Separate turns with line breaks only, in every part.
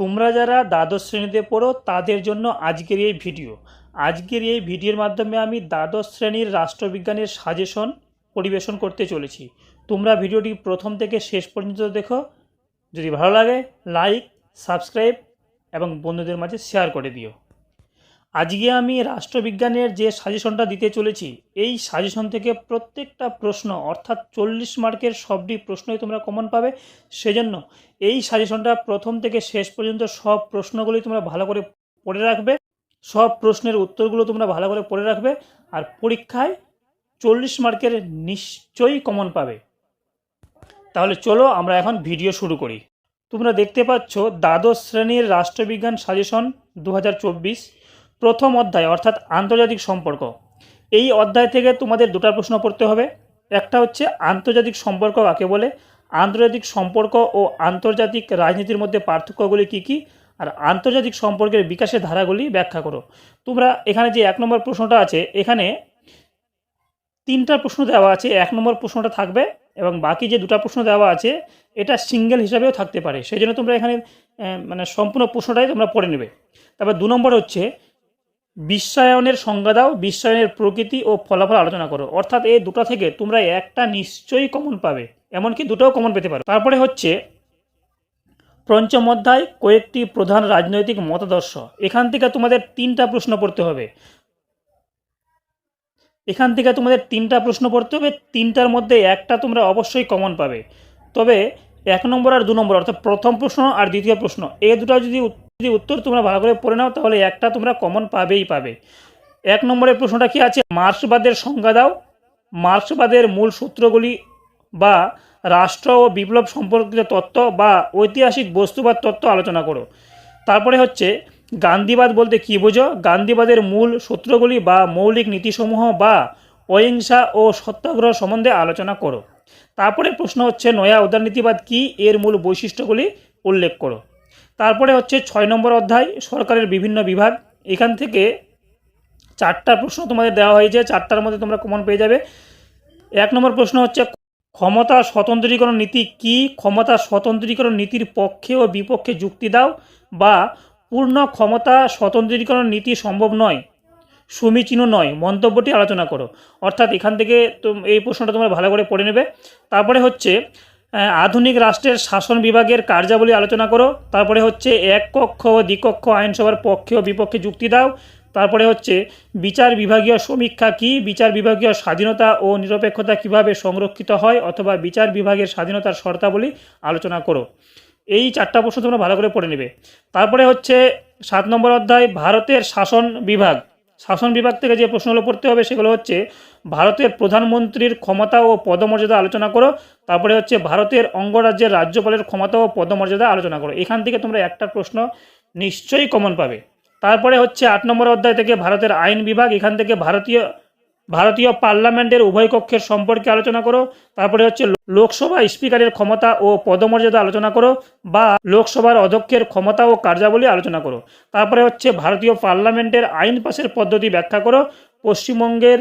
তোমরা যারা দ্বাদশ শ্রেণীতে পড়ো, তাদের জন্য আজকের এই ভিডিও। আজকের এই ভিডিওর মাধ্যমে আমি দ্বাদশ শ্রেণির রাষ্ট্রবিজ্ঞানের সাজেশন পরিবেশন করতে চলেছি। তোমরা ভিডিওটি প্রথম থেকে শেষ পর্যন্ত দেখো। যদি ভালো লাগে, লাইক, সাবস্ক্রাইব এবং বন্ধুদের মাঝে শেয়ার করে দিও। আজকে আমি রাষ্ট্রবিজ্ঞানের যে সাজেশনটা দিতে চলেছি, এই সাজেশন থেকে প্রত্যেকটা প্রশ্ন, অর্থাৎ চল্লিশ মার্কের সবটি প্রশ্নই তোমরা কমন পাবে। সেজন্য এই সাজেশনটা প্রথম থেকে শেষ পর্যন্ত সব প্রশ্নগুলি তোমরা ভালো করে পড়ে রাখবে। সব প্রশ্নের উত্তরগুলো তোমরা ভালো করে পড়ে রাখবে আর পরীক্ষায় চল্লিশ মার্কের নিশ্চয়ই কমন পাবে। তাহলে চলো আমরা এখন ভিডিও শুরু করি। তোমরা দেখতে পাচ্ছ, দ্বাদশ শ্রেণির রাষ্ট্রবিজ্ঞান সাজেশন দু হাজার চব্বিশ। প্রথম অধ্যায়, অর্থাৎ আন্তর্জাতিক সম্পর্ক। এই অধ্যায় থেকে তোমাদের দুটা প্রশ্ন পড়তে হবে। একটা হচ্ছে, আন্তর্জাতিক সম্পর্ক কাকে বলে? আন্তর্জাতিক সম্পর্ক ও আন্তর্জাতিক রাজনীতির মধ্যে পার্থক্যগুলি কী কী? আর আন্তর্জাতিক সম্পর্কের বিকাশের ধারাগুলি ব্যাখ্যা করো। তোমরা এখানে যে এক নম্বর প্রশ্নটা আছে, এখানে তিনটা প্রশ্ন দেওয়া আছে, এক নম্বর প্রশ্নটা থাকবে এবং বাকি যে দুটো প্রশ্ন দেওয়া আছে, এটা সিঙ্গেল হিসাবেও থাকতে পারে। সেই জন্য তোমরা এখানে মানে সম্পূর্ণ প্রশ্নটাই তোমরা পড়ে নেবে। তারপর দু নম্বর হচ্ছে বিশ্বায়নের সংজ্ঞা দাও, বিশ্বায়নের প্রকৃতি ও ফলাফল আলোচনা করো। অর্থাৎ এই দুটো থেকে তোমরা একটা নিশ্চয়ই কমন পাবে, এমনকি দুটোও কমন পেতে পারো। তারপরে হচ্ছে পঞ্চম অধ্যায়, কয়েকটি প্রধান রাজনৈতিক মতাদর্শ। এখান থেকে তোমাদের তিনটা প্রশ্ন পড়তে হবে। এখান থেকে তোমাদের তিনটা প্রশ্ন পড়তে হবে, তিনটার মধ্যে একটা তোমরা অবশ্যই কমন পাবে। তবে এক নম্বর আর দু নম্বর, অর্থাৎ প্রথম প্রশ্ন আর দ্বিতীয় প্রশ্ন এই দুটো যদি যদি উত্তর তোমরা ভালো করে পড়ে নাও, তাহলে একটা তোমরা কমন পাবেই পাবে। এক নম্বরের প্রশ্নটা কি আছে? মার্ক্সবাদের সংজ্ঞা দাও। মার্ক্সবাদের মূল সূত্রগুলি বা রাষ্ট্র ও বিপ্লব সম্পর্কিত তত্ত্ব বা ঐতিহাসিক বস্তুবাদ তত্ত্ব আলোচনা করো। তারপরে হচ্ছে, গান্ধীবাদ বলতে কী বোঝো? গান্ধীবাদের মূল সূত্রগুলি বা মৌলিক নীতিসমূহ বা অহিংসা ও সত্যাগ্রহ সম্বন্ধে আলোচনা করো। তারপরে প্রশ্ন হচ্ছে, নয়া উদারনীতিবাদ কী? এর মূল বৈশিষ্ট্যগুলি উল্লেখ করো। তারপরে হচ্ছে ছয় নম্বর অধ্যায়, সরকারের বিভিন্ন বিভাগ। এখান থেকে চারটা প্রশ্ন তোমাদের দেওয়া হয়েছে, চারটার মধ্যে তোমরা কমন পেয়ে যাবে। এক নম্বর প্রশ্ন হচ্ছে, ক্ষমতা স্বতন্ত্রীকরণ নীতি কি? ক্ষমতা স্বতন্ত্রীকরণ নীতির পক্ষে ও বিপক্ষে যুক্তি দাও বা পূর্ণ ক্ষমতা স্বতন্ত্রীকরণ নীতি সম্ভব নয়, সমীচীন নয়, মন্তব্যটি আলোচনা করো। অর্থাৎ এখান থেকে এই প্রশ্নটা তোমরা ভালো করে পড়ে নেবে। তারপরে হচ্ছে আধুনিক রাষ্ট্রের শাসন বিভাগের কার্যাবলী আলোচনা করো। তারপরে হচ্ছে এক কক্ষ ও দ্বিকক্ষ আইনসভার পক্ষে ও বিপক্ষে যুক্তি দাও। তারপরে হচ্ছে বিচার বিভাগীয় সমীক্ষা কি? বিচার বিভাগীয় স্বাধীনতা ও নিরপেক্ষতা কীভাবে সংরক্ষিত হয়? অথবা বিচার বিভাগের স্বাধীনতার শর্তাবলী আলোচনা করো। এই চারটা প্রশ্ন তোমরা ভালো করে পড়ে নেবে। তারপরে হচ্ছে সাত নম্বর অধ্যায়, ভারতের শাসন বিভাগ। শাসন বিভাগ থেকে যে প্রশ্নগুলো পড়তে হবে সেগুলো হচ্ছে, ভারতের প্রধানমন্ত্রীর ক্ষমতা ও পদমর্যাদা আলোচনা করো, তারপরে হচ্ছে ভারতের অঙ্গরাজ্যের রাজ্যপালের ক্ষমতা ও পদমর্যাদা আলোচনা করো। এখান থেকে তোমরা একটা প্রশ্ন নিশ্চয়ই কমন পাবে। তারপরে হচ্ছে আট নম্বর অধ্যায় থেকে ভারতের আইন বিভাগ, এখান থেকে ভারতীয় ভারতীয় পার্লামেন্টের উভয় কক্ষের সম্পর্কে আলোচনা করো, তারপরে হচ্ছে লোকসভা স্পিকারের ক্ষমতা ও পদমর্যাদা আলোচনা করো বা লোকসভার অধ্যক্ষের ক্ষমতা ও কার্যাবলী আলোচনা করো। তারপরে হচ্ছে ভারতীয় পার্লামেন্টের আইন পাশের পদ্ধতি ব্যাখ্যা করো, পশ্চিমবঙ্গের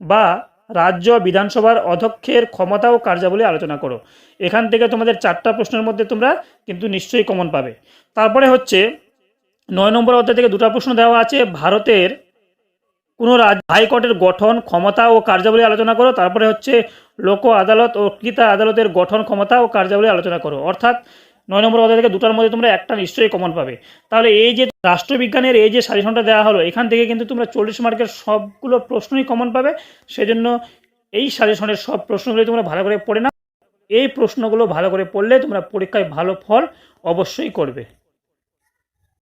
বা রাজ্য বিধানসভার অধ্যক্ষের ক্ষমতা ও কার্যাবলী আলোচনা করো। এখান থেকে তোমাদের চারটা প্রশ্নের মধ্যে তোমরা কিন্তু নিশ্চয়ই কমন পাবে। তারপরে হচ্ছে নয় নম্বর অধ্যায় থেকে দুটো প্রশ্ন দেওয়া আছে, ভারতের কোনো হাইকোর্টের গঠন, ক্ষমতা ও কার্যাবলী আলোচনা করো, তারপরে হচ্ছে লোক আদালত ও ক্রেতা আদালতের গঠন, ক্ষমতা ও কার্যাবলী আলোচনা করো। অর্থাৎ নয় নম্বর অধ্যায় থেকে দুটার মধ্যে তোমরা একটা নিশ্চয়ই কমন পাবে। তাহলে এই যে রাষ্ট্রবিজ্ঞানের এই যে সাজেশনটা দেওয়া হলো, এখান থেকে কিন্তু তোমরা চল্লিশ মার্কের সবগুলো প্রশ্নই কমন পাবে। সেজন্য এই সাজেশনের সব প্রশ্নগুলি তোমরা ভালো করে পড়ে না এই প্রশ্নগুলো ভালো করে পড়লে তোমরা পরীক্ষায় ভালো ফল অবশ্যই করবে।